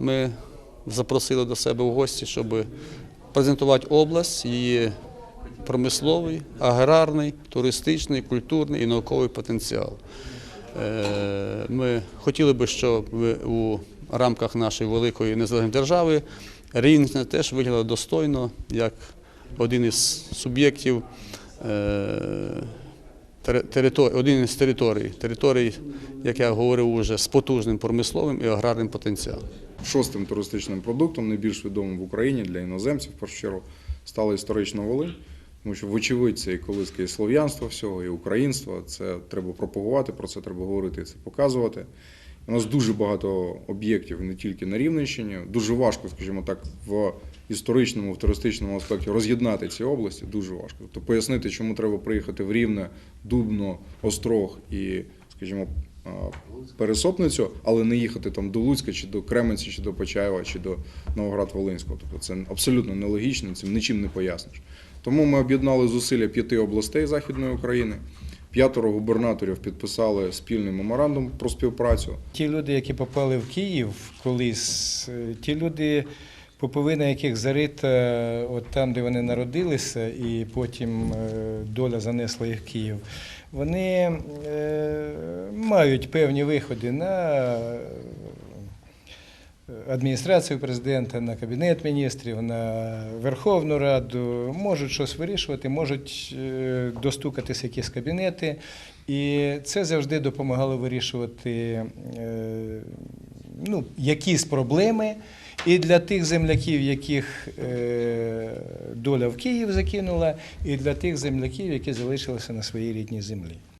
ми запросили до себе в гості, щоб презентувати область, її промисловий, аграрний, туристичний, культурний і науковий потенціал. Е, Ми хотіли би, щоб у рамках нашої великої незалежної держави Рівненщина теж виглядала достойно як один із суб'єктів е, один із територій, територій, як я говорив уже, з потужним промисловим і аграрним потенціалом. Шостим туристичним продуктом, найбільш відомим в Україні для іноземців, в першу чергу, стала історична Волинь. Тому що, вочевидь, це і колиське і слов'янства всього, і українство. Це треба пропагувати, про це треба говорити і це показувати. У нас дуже багато об'єктів не тільки на Рівненщині. Дуже важко, скажімо так, в історичному, в туристичному аспекті роз'єднати ці області. Дуже важко. Тобто пояснити, чому треба приїхати в Рівне, Дубно, Острог і, скажімо, Пересопницю, але не їхати там до Луцька, чи до Кременця, чи до Почаєва, чи до Новоград-Волинського. Тобто це абсолютно нелогічно, цим нічим не поясниш. Тому ми об'єднали зусилля п'яти областей Західної України. П'ятеро губернаторів підписали спільний меморандум про співпрацю. Ті люди, які попали в Київ колись, е, ті люди, поповина яких зарита от там, де вони народилися, і потім е, доля занесла їх в Київ, вони е, мають певні виходи на е, адміністрацію президента, на кабінет міністрів, на Верховну Раду, можуть щось вирішувати, можуть е, достукатися якісь кабінети. І це завжди допомагало вирішувати е, ну, якісь проблеми. І для тих земляків, яких е, доля в Київ закинула, і для тих земляків, які залишилися на своїй рідній землі.